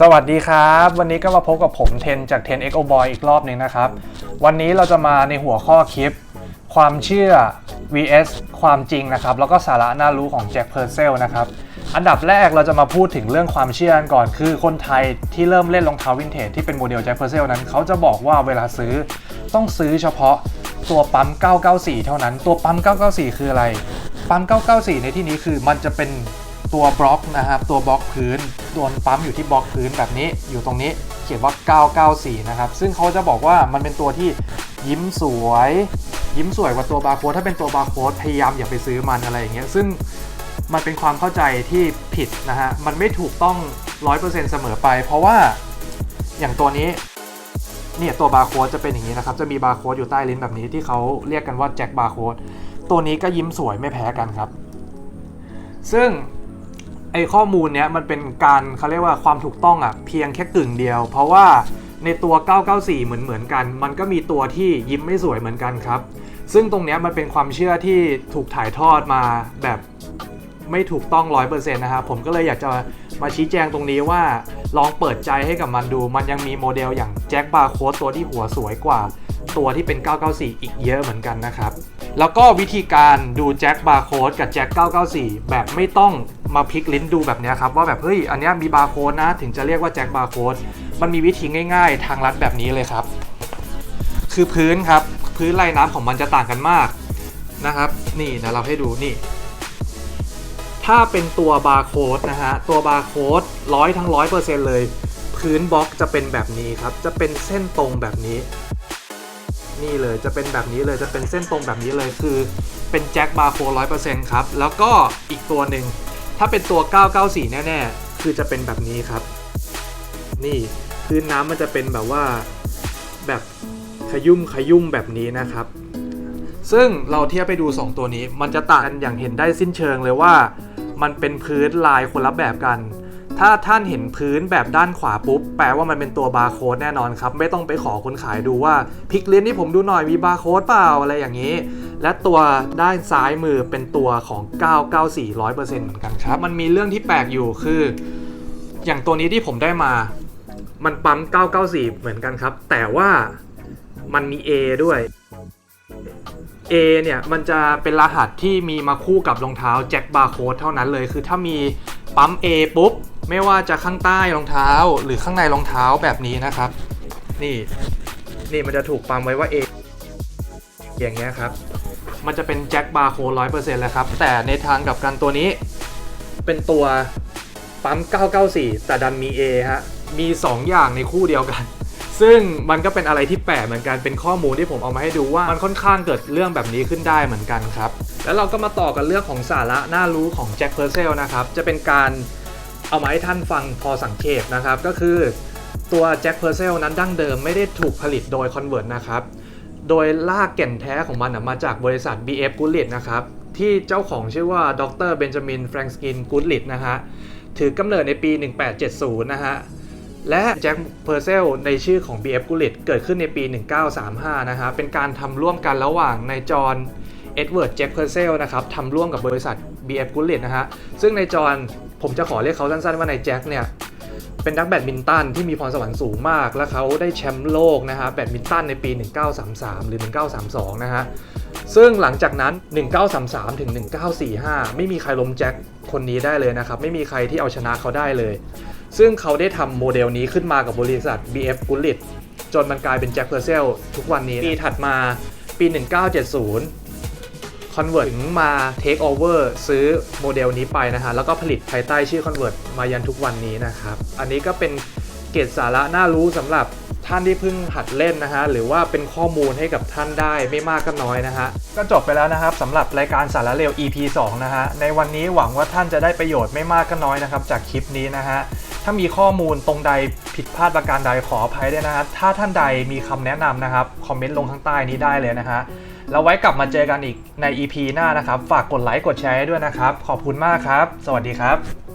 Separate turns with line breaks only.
สวัสดีครับ วันนี้ก็มาพบกับผมเทนจาก10 XO Boy อีกรอบหนึ่งนะครับ วันนี้เราจะมาในหัวข้อคลิป ความเชื่อ vs ความจริงนะครับ แล้วก็สาระน่ารู้ของแจ็คเพอร์เซลนะครับ อันดับแรกเราจะมาพูดถึงเรื่องความเชื่อกันก่อน คือคนไทยที่เริ่มเล่นรองเท้าวินเทจที่เป็นโมเดลแจ็คเพอร์เซลนั้นเขาจะบอกว่าเวลาซื้อต้องซื้อเฉพาะตัวปั๊ม 994 เท่านั้น ตัวปั๊ม 994 คืออะไร ปั๊ม 994 ในที่นี้คือมันจะเป็น ตัวบล็อกนะครับ ตัวบล็อกพื้นตัวปั๊มอยู่ที่บล็อกพื้นแบบนี้อยู่ตรงนี้เขียนว่า 994 นะครับ ซึ่งเขาจะบอกว่ามันเป็นตัวที่ยิ้มสวย ยิ้มสวยกว่าตัวบาร์โค้ดถ้าเป็นตัวบาร์โค้ดพยายามอย่าไปซื้อมันอะไรอย่างเงี้ยซึ่งมันเป็นความเข้าใจที่ผิดนะฮะ มันไม่ถูกต้อง 100%เสมอไป เพราะว่าอย่างตัวนี้เนี่ยตัวบาร์โค้ดจะเป็นอย่างนี้นะครับ จะมีบาร์โค้ดอยู่ใต้ลิ้นแบบนี้ที่เขาเรียกกันว่าแจ็คบาร์โค้ดตัวนี้ก็ยิ้มสวยไม่แพ้กันครับ ซึ่ง ไอข้อมูลเนี้ยมันเป็นการเขาเรียกว่าความถูกต้องอะเพียงแค่กึ่งเดียว เพราะว่าในตัว 994 เหมือนเหมือนกัน มันก็มีตัวที่ยิ้มไม่สวยเหมือนกันครับ ซึ่งตรงเนี้ยมันเป็นความเชื่อที่ถูกถ่ายทอดมาแบบไม่ถูกต้อง 100%นะครับผมก็เลยอยากจะมาชี้แจงตรงนี้ว่า ลองเปิดใจให้กับมันดู มันยังมีโมเดลอย่างแจ็คบาร์โค้ดตัวที่หัวสวยกว่า ตัวที่เป็น 994 อีกเยอะเหมือนกันนะครับ แล้วก็วิธีการดูแจ็คบาร์โค้ดกับแจ็ค994 แบบไม่ต้อง มาพลิกลิ้นดูแบบนี้ครับว่าแบบเฮ้ยอันนี้มีบาร์โค้ดนะถึงจะเรียกว่าแจ็คบาร์โค้ดมันมีวิธีง่าย ๆ ทางลัดแบบนี้เลยครับ คือพื้นครับพื้นลายน้ำของมันจะต่างกันมากนะครับ นี่นะเราให้ดูนี่ ถ้าเป็นตัวบาร์โค้ดนะฮะตัวบาร์โค้ดร้อยทั้งร้อยเปอร์เซ็นต์เลย พื้นบล็อกจะเป็นแบบนี้ครับ จะเป็นเส้นตรงแบบนี้ นี่เลยจะเป็นแบบนี้เลยจะเป็นเส้นตรงแบบนี้เลยคือเป็นแจ็คบาร์โค้ดร้อยเปอร์เซ็นต์ครับแล้วก็อีกตัวหนึ่ง ถ้าเป็นตัว 994 แน่ ๆ คือจะเป็นแบบนี้ครับ นี่พื้นน้ำมันจะเป็นแบบว่าแบบขยุ่มขยุ่มแบบนี้นะครับ ซึ่งเราเทียบไปดู 2 ตัวนี้ มันจะต่างกันอย่างเห็นได้สิ้นเชิงเลยว่า มันเป็นพื้นลายคนละแบบกัน ถ้าท่านเห็นพื้นแบบด้านขวาปุ๊บ แปลว่ามันเป็นตัวบาร์โค้ดแน่นอนครับ ไม่ต้องไปขอคนขายดูว่าพลิกเลิ้นนี่ผมดูหน่อยมีบาร์โค้ดเปล่าอะไรอย่างนี้ และตัวด้านซ้ายมือเป็นตัวของ 994 100%เหมือนกันครับ มันมีเรื่องที่แปลกอยู่คือ อย่างตัวนี้ที่ผมได้มา มันปั๊ม 994 เหมือนกันครับ แต่ว่ามันมี A ด้วย A เนี่ยมันจะเป็นรหัสที่มีมาคู่กับรองเท้าแจ็คบาร์โค้ดเท่านั้นเลย คือถ้ามีปั๊ม A ปุ๊บ ไม่ว่าจะข้างใต้รองเท้าหรือข้างในรองเท้าแบบนี้นะครับ นี่นี่มันจะถูกปั๊มไว้ว่า A อย่างเงี้ยครับ มันจะเป็นแจ็คบาร์โค้ดร้อยเปอร์เซ็นต์แล้วครับ แต่ในทางกับกันตัวนี้ เป็นตัวปั๊ม 994 แต่ดันมี A ฮะ มี 2 อย่างในคู่เดียวกัน ซึ่งมันก็เป็นอะไรที่แปลกเหมือนกันเป็นข้อมูลที่ผมเอามาให้ดูว่ามันค่อนข้างเกิดเรื่องแบบนี้ขึ้นได้เหมือนกันครับ แล้วเราก็มาต่อกันเรื่องของสาระน่ารู้ของแจ็คเพอร์เซลนะครับจะเป็นการเอามาให้ท่านฟังพอสังเกตนะครับ ก็คือตัวแจ็คเพอร์เซลนั้นดั้งเดิมไม่ได้ถูกผลิตโดย Convert นะครับ โดยลากแก่นแท้ของมันมาจากบริษัท BF g o o d l i t นะครับ ที่เจ้าของชื่อว่าดรเบนจามินแฟรงสกินกูดลิตนะฮะ ถือกำเนิดในปี 1870 นะฮะ และแจ็คเพอร์เซลในชื่อของ BF g o o d l i t เกิดขึ้นในปี 1935 นะฮะ เป็นการทำร่วมกันระหว่างนายจอห์นเอ็ดเวิร์ดแจ็คเพอร์เซลนะครับทำร่วมกับบริษัท BF g o o d l i t นะฮะ ซึ่งนายจอห์นผมจะขอเรียกเขาสั้นๆว่านายแจ็คเนี่ยเป็นนักแบดมินตันที่มีพรสวรรค์สูงมาก และเขาได้แชมป์โลกนะฮะแบดมินตันในปี 1933 หรือ 1932 นะฮะ ซึ่งหลังจากนั้น 1933 ถึง 1945 ไม่มีใครล้มแจ็คคนนี้ได้เลยนะครับ ไม่มีใครที่เอาชนะเขาได้เลย ซึ่งเขาได้ทำโมเดลนี้ขึ้นมากับบริษัท BF g o o d l i t จนมันกลายเป็นแจ็คเพอร์เซลทุกวันนี้ปีถัดมาปี 1970 Convert มา Take Over ซื้อโมเดลนี้ไปนะฮะ แล้วก็ผลิตภายใต้ชื่อ Convert มายันทุกวันนี้นะครับ อันนี้ก็เป็นเกร็ดสาระน่ารู้สำหรับท่านที่เพิ่งหัดเล่นนะฮะ หรือว่าเป็นข้อมูลให้กับท่านได้ไม่มากก็น้อยนะฮะ ก็จบไปแล้วนะครับสำหรับรายการสาระเร็ว EP 2 นะฮะ ในวันนี้หวังว่าท่านจะได้ประโยชน์ไม่มากก็น้อยนะครับจากคลิปนี้นะฮะ ถ้ามีข้อมูลตรงใดผิดพลาดประการใดขออภัยด้วยนะฮะถ้าท่านใดมีคำแนะนำนะครับ คอมเมนต์ลงข้างใต้นี้ได้เลยนะฮะแล้วไว้กลับมาเจอกันอีกใน EP หน้านะครับ ฝากกดไลค์กดแชร์ด้วยนะครับ ขอบคุณมากครับ สวัสดีครับ